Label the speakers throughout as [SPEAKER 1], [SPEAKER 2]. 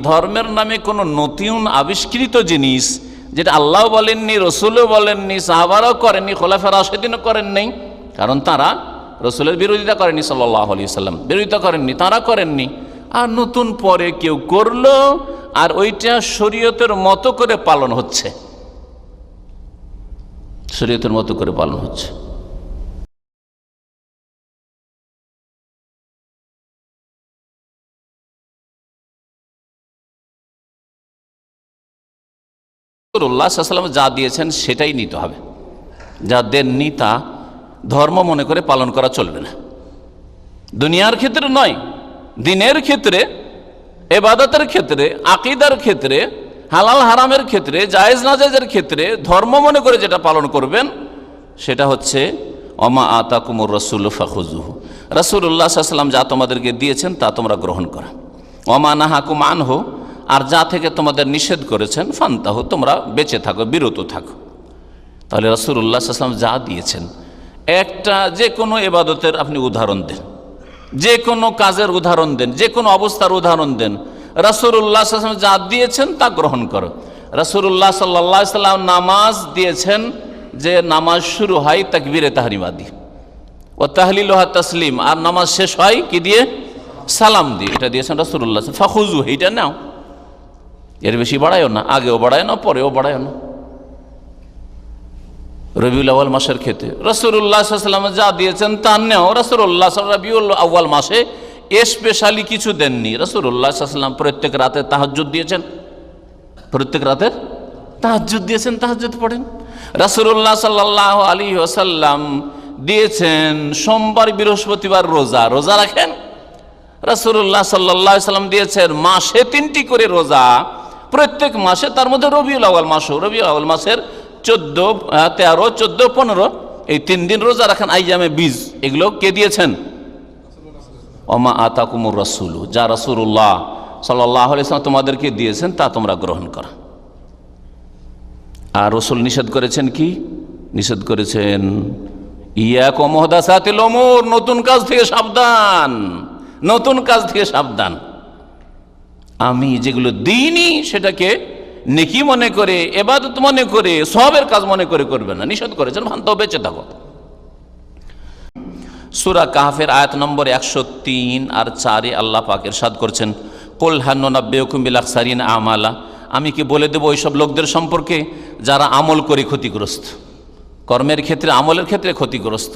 [SPEAKER 1] ধর্মের নামে কোনো নতুন আবিষ্কৃত জিনিস, যেটা আল্লাহ বলেননি, রসুলও বলেননি, সাহাবারাও করেননি খোলাফের আশেদিনও করেননি কারণ তারা রসুলের বিরোধিতা করেনি সাল্লাহ আলি সাল্লাম বিরোধিতা করেননি, তারা করেননি। আর নতুন পরে কেউ করল, আর ওইটা শরীয়তের মতো করে পালন হচ্ছে। শরীয়তের মতো করে পালন হচ্ছে। রসুল্লাহ সাল্লাম যা দিয়েছেন সেটাই নিতে হবে। যা দেননি তা ধর্ম মনে করে পালন করা চলবে না। দুনিয়ার ক্ষেত্রে নয়, দিনের ক্ষেত্রে, এবাদতের ক্ষেত্রে, আকিদার ক্ষেত্রে, হালাল হারামের ক্ষেত্রে, জায়েজ নাজাজের ক্ষেত্রে ধর্ম মনে করে যেটা পালন করবেন, সেটা হচ্ছে অমা আতা কুমুর রসুল ফাখুজুহু রসুল্লাহ সাল্লাম যা তোমাদেরকে দিয়েছেন তা তোমরা গ্রহণ করা। অমা নাহাকুম আনহো। আর যা থেকে তোমাদের নিষেধ করেছেন, ফান্তাহ, তোমরা বেঁচে থাকো, বিরত থাকো। তাহলে রসুল্লাহ আসলাম যা দিয়েছেন, একটা যে কোনো এবাদতের আপনি উদাহরণ দেন। যে কোনো কাজের উদাহরণ দেন, যে কোনো অবস্থার উদাহরণ দেন। রসুল্লাহ আসলাম যা দিয়েছেন, তা গ্রহণ করো। রসুল্লাহ সাল্লা সাল্লাম নামাজ দিয়েছেন, যে নামাজ শুরু হয় তাকবীরে তাহরিমাদি ও তাহলিলোহা তসলিম, আর নামাজ শেষ হয় কি দিয়ে? সালাম দিয়ে। এটা দিয়েছেন রসুল্লাহ ফাখুজু এইটা নাও। এর বেশি বাড়ায়ও না, আগেও বাড়ায় না, পরেও বাড়ায় না। রবিউল আউ্য়াল মাসের ক্ষেত্রে রসুল্লাহ সাল্লাম যা দিয়েছেন তা নেও। রসুল্লাহ রবিউল আউ্য়াল মাসে স্পেশালি কিছু দেননি। রসুল্লাহ সাল্লাম প্রত্যেক রাতে তাহাজুদ দিয়েছেন। প্রত্যেক রাতে তাহাজুদ দিয়েছেন তাহাজুদ পড়েন। রসুল্লাহ সাল্লাহ আলী ওসাল্লাম দিয়েছেন সোমবার, বৃহস্পতিবার রোজা। রোজা রাখেন? রসুল্লাহ সাল্লাহ সাল্লাম দিয়েছেন মাসে তিনটি করে রোজা। প্রত্যেক মাসে তার মধ্যে রবিউল আউ্য়াল মাসও রবিউল আউ্য়াল মাসের চোদ্দ তেরো, চোদ্দ, পনেরো, এই তিন দিন রোজা রাখেন আইজামে বীজ। এগুলো কে দিয়েছেন? অমা আতা কুমুর রসুল। যা রসুল্লাহ সাল্লাহ আলাইসলাম তোমাদেরকে দিয়েছেন, তা তোমরা গ্রহণ করো। আর রসুল নিষেধ করেছেন কি? নিষেধ করেছেন ইয়া কমহদাসাতিল ওমর নতুন কাজ থেকে সাবধান। নতুন কাজ থেকে সাবধান। আমি যেগুলো দিইনি সেটাকে নেকি মনে করে, এবাদত মনে করে, সবের কাজ মনে করে করবে না। নিষেধ করেছেন ভান্ত বেঁচে থাকো সুরা কাহাফের আয়াত নম্বর একশো তিন আর চারে আল্লাহ পাকের সাদ করছেন, কোল হান্নাব্বেকুম্বিল আকসারিন আমালা। আমি কি বলে দেবো ওইসব লোকদের সম্পর্কে? যারা আমল করে ক্ষতিগ্রস্ত। কর্মের ক্ষেত্রে, আমলের ক্ষেত্রে ক্ষতিগ্রস্ত।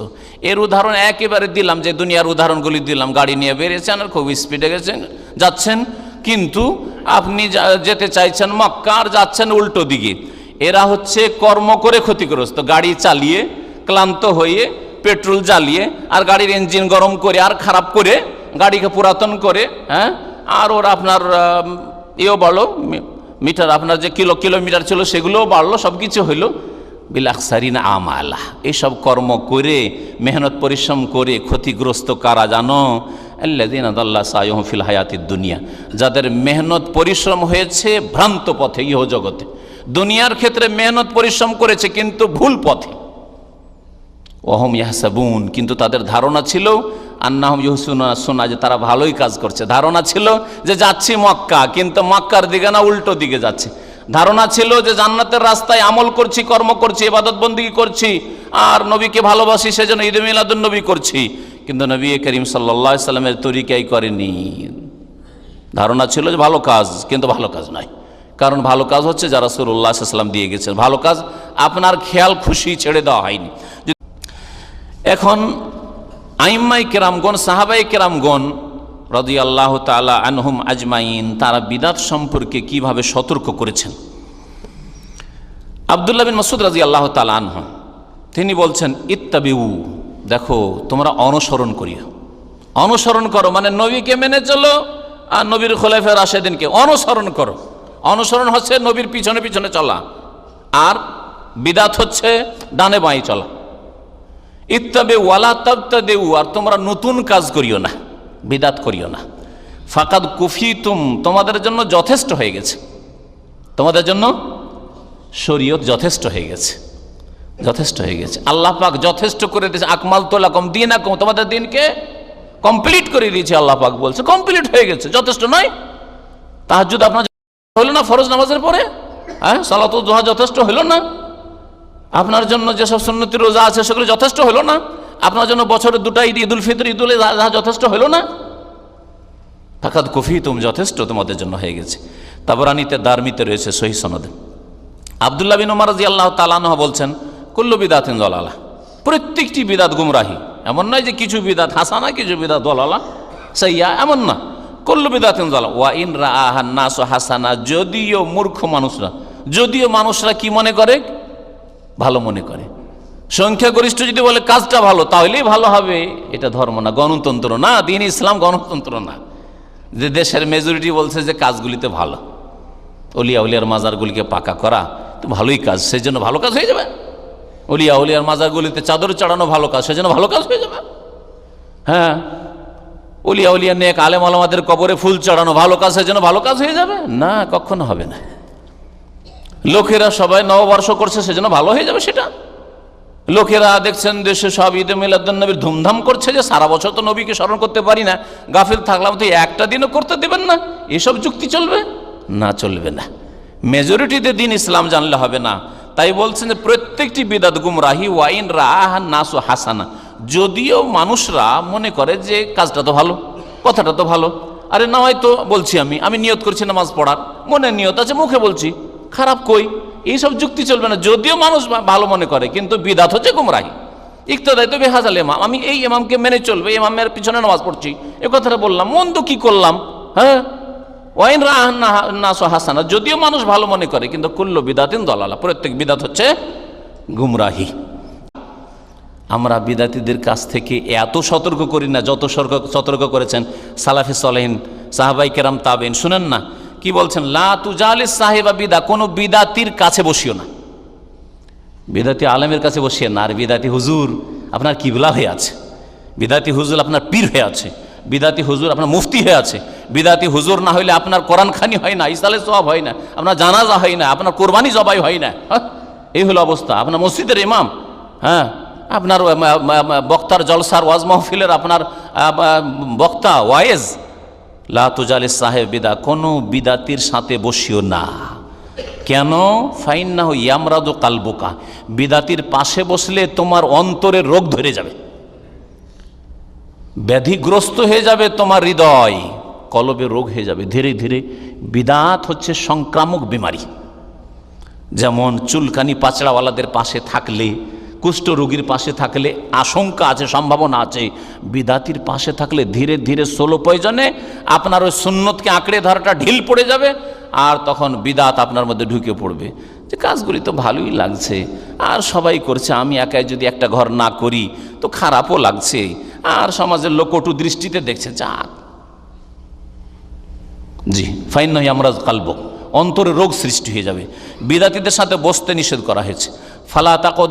[SPEAKER 1] এর উদাহরণ একেবারে দিলাম, যে দুনিয়ার উদাহরণগুলি দিলাম। গাড়ি নিয়ে বেরিয়েছেন, আর খুব স্পিডে গেছেন, যাচ্ছেন। কিন্তু আপনি যেতে চাইছেন মক্কা আর যাচ্ছেন উল্টো দিকে। এরা হচ্ছে কর্ম করে ক্ষতিগ্রস্ত, গাড়ি চালিয়ে, ক্লান্ত হয়ে, পেট্রোল জ্বালিয়ে, আর গাড়ির ইঞ্জিন গরম করে, আর খারাপ করে, গাড়িকে পুরাতন করে হ্যাঁ? আর ওর আপনার ইয়েও বাড়লো মিটার আপনার যে কিলো, কিলোমিটার ছিল সেগুলোও বাড়লো সব কিছু হইল। বিলাকসারিন আমালা এইসব কর্ম করে, মেহনত, পরিশ্রম করে ক্ষতিগ্রস্ত কারা জানো? আল্লাদিন আদাল্লাহ সায়ম ফিল হায়াতির দুনিয়া। যাদের মেহনত পরিশ্রম হয়েছে ভ্রান্ত পথে ইহ জগতে। দুনিয়ার ক্ষেত্রে মেহনত পরিশ্রম করেছে কিন্তু ভুল পথে। ওহম ইয়াহসাবুন, কিন্তু তাদের ধারণা ছিল, আন্নাহম ইহসুনা শোনা যে তারা ভালোই কাজ করছে। ধারণা ছিল যে যাচ্ছি মক্কা, কিন্তু মক্কার দিকে না, উল্টো দিকে যাচ্ছে। ধারণা ছিল যে জান্নাতের রাস্তায় আমল করছি, কর্ম করছি এবাদতবন্দি করছি, আর নবীকে ভালোবাসি, সেজন্য ঈদ মিলাদুল নবী করছি। কিন্তু নবী করিম সাল্লা সাল্লামের তরিকাই করেনি। ধারণা ছিল যে ভালো কাজ, কিন্তু ভালো কাজ নয় কারণ ভালো কাজ হচ্ছে যারা সুরুল্লাহ সাল্লাম দিয়ে গেছেন ভালো কাজ আপনার খেয়াল, খুশি ছেড়ে দেওয়া হয়নি। এখন আইম্মাই কেরামগণ, সাহাবাই কেরামগণ রদি আল্লাহ তালা আনহুম আজমাইন, তারা বিদাত সম্পর্কে কীভাবে সতর্ক করেছেন? আবদুল্লাহ বিন মসুদ রাজি আল্লাহ তালা আনহ, তিনি বলছেন, ইত্তাবিউ দেখো, তোমরা অনুসরণ করিও। অনুসরণ করো মানে নবীকে মেনে চলো আর নবীর খোলাফের রাশেদিনকে অনুসরণ করো। অনুসরণ হচ্ছে নবীর পিছনে পিছনে চলা। আর বিদাত হচ্ছে ডানে বাঁয়ে চলা। ইত্তাবে ওয়ালা তাবতা দেউ আর তোমরা নতুন কাজ করিও না, বিদাত করিও না। ফাকাদ কুফি তুম তোমাদের জন্য যথেষ্ট হয়ে গেছে। তোমাদের জন্য শরীয়ত যথেষ্ট হয়ে গেছে। যথেষ্ট হয়ে গেছে। আল্লাহ পাক যথেষ্ট করে দিয়েছে। আকমাল তোলা কম দিন কম তোমাদের দিনকে কমপ্লিট করে দিয়েছে আল্লাহ পাক বলছে। কমপ্লিট হয়ে গেছে, যথেষ্ট নয়? তাহাজুদ আপনার হলো না ফরজ নামাজের পরে? হ্যাঁ সালাত যথেষ্ট হলো না? আপনার জন্য যেসব সুন্নতি রোজা আছে সেগুলো যথেষ্ট হলো না? আপনার জন্য বছরের দুটা ঈদ, ঈদুল ফিতর, ঈদুল যথেষ্ট হলো না? ফাকাত কফি তুমি যথেষ্ট তোমাদের জন্য হয়ে গেছে। তারপর তাবরানিতে দারমিতে রয়েছে সহি সনদে। আবদুল্লাহ বিন ওমর রাজি আল্লাহ তালানহ বলছেন কুল্লু বিদাতিন জলালা প্রত্যেকটি বিদাত গুমরাহি। এমন নয় যে কিছু বিদাত হাসানা, কিছু বিদাত দলালা। সাইয়া এমন না। কুল্লু বিদাতিন জলা ওয়া ইন রাহান নাস হাসানা, যদিও মূর্খ মানুষরা। যদিও মানুষরা কি মনে করে? ভালো মনে করে। সংখ্যাগরিষ্ঠ যদি বলে, কাজটা ভালো, তাহলেই ভালো হবে। এটা ধর্ম না, গণতন্ত্র না, দিন ইসলাম গণতন্ত্র না। যে দেশের মেজরিটি বলছে যে, কাজগুলিতে ভালো। অলিয়া উলিয়ার মাজারগুলিকে পাকা করা, তো ভালোই কাজ সেই জন্য ভালো কাজ হয়ে যাবে। অলিয়া উলিয়ার মাজারগুলিতে চাদর চড়ানো ভালো কাজ সেই জন্য ভালো কাজ হয়ে যাবে। হ্যাঁ অলিয়া উলিয়া নেক আলেম আলমাদের কবরে ফুল চড়ানো ভালো কাজ সেই জন্য ভালো কাজ হয়ে যাবে? না, কখনো হবে না। লোকেরা সবাই নববর্ষ করছে, সেজন্য ভালো হয়ে যাবে সেটা। লোকেরা দেখছেন দেশে সব ঈদে মিলাদুন নবীর ধুমধাম করছে যে সারা বছর তো নবীকে স্মরণ করতে পারি না। গাফিল থাকলাম তো একটা দিনও করতে দেবেন না। এসব যুক্তি চলবে? না চলবে না। মেজরিটিতে দিন ইসলাম জানলে হবে না। তাই বলছেন যে প্রত্যেকটি বিদাত গুমরাহি ওয়াইন রাহ নাসু হাসানা। যদিও মানুষরা মনে করে যে কাজটা তো ভালো, কথাটা তো ভালো। আরে না, হয়তো বলছি আমি আমি নিয়ত করছি নামাজ পড়ার, মনে নিয়ত আছে, মুখে বলছি। খারাপ কই? এইসব যুক্তি চলবে না। যদিও মানুষ ভালো মনে করে, কিন্তু বিদাত হচ্ছে গুমরাহি। ইকতদায় তো বেহাজাল এমাম আমি এই ইমামকে মেনে চলবে ইমামের পিছনে নামাজ পড়ছি। এ কথাটা বললাম, মন্দ কি করলাম? হ্যাঁ? ওয়াইন রাহান্না হাসানা, যদিও মানুষ ভালো মনে করে, কিন্তু কুল্ল বিদাতিন দলালা। প্রত্যেক বিদাত হচ্ছে গুমরাহি। আমরা বিদাতিদের কাছ থেকে এত সতর্ক করি না, যত সতর্ক করেছেন সালাফি সলেহিন, সাহাবাই কেরাম তাবেন শুনেন না, কি বলছেন? লা তুজালিস সাহেবা বিদা, কোনো বিদাতির কাছে বসিও না। বিদাতি আলেমের কাছে বসিয়ে না, আর বিদাতি হুজুর, আপনার কিবলা হয়ে আছে। বিদাতি হুজুর আপনার পীর হয়ে আছে। বিদাতি হুজুর আপনার মুফতি হয়ে আছে। বিদাতি হুজুর না হইলে আপনার কোরআন খানি হয় না ইসালে সব হয় না, আপনার জানাজা হয় না, আপনার কোরবানি জবাই হয় না। হ্যাঁ? এই হলো অবস্থা। আপনার মসজিদের ইমাম হ্যাঁ আপনার বক্তার জলসার, ওয়াজ মাহফিলের আপনার বক্তা ওয়াইজ লা সাহেব বিদা, কোনো বিদাতির সাথে বসিও না। কেন? ফাইন না হই ইয়ামরাদু কালবোকা। বিদাতির পাশে বসলে তোমার অন্তরের রোগ ধরে যাবে। ব্যাধিগ্রস্ত হয়ে যাবে তোমার হৃদয়, কলবে রোগ হয়ে যাবে। ধীরে ধীরে বিদাত হচ্ছে সংক্রামক বিমারি। যেমন চুলকানি পাচড়াওয়ালাদের পাশে থাকলে, কুষ্ঠ রোগীর পাশে থাকলে আশঙ্কা আছে, সম্ভাবনা আছে। বিদাতির পাশে থাকলে ধীরে ধীরে সোলো প্রয়োজনে আপনার ওই সুন্নতকে আঁকড়ে ধরাটা ঢিল পড়ে যাবে আর তখন বিদাত আপনার মধ্যে ঢুকে পড়বে। যে কাজগুলি তো ভালোই লাগছে, আর সবাই করছে, আমি একাই যদি একটা ঘর না করি তো খারাপও লাগছে। আর সমাজের লোক কটু দৃষ্টিতে দেখছে, যাক। জি ফাইন নয় আমরা কালব। অন্তরে রোগ সৃষ্টি হয়ে যাবে। বিদাতিদের সাথে বসতে নিষেধ করা হয়েছে। ফালা তাকদ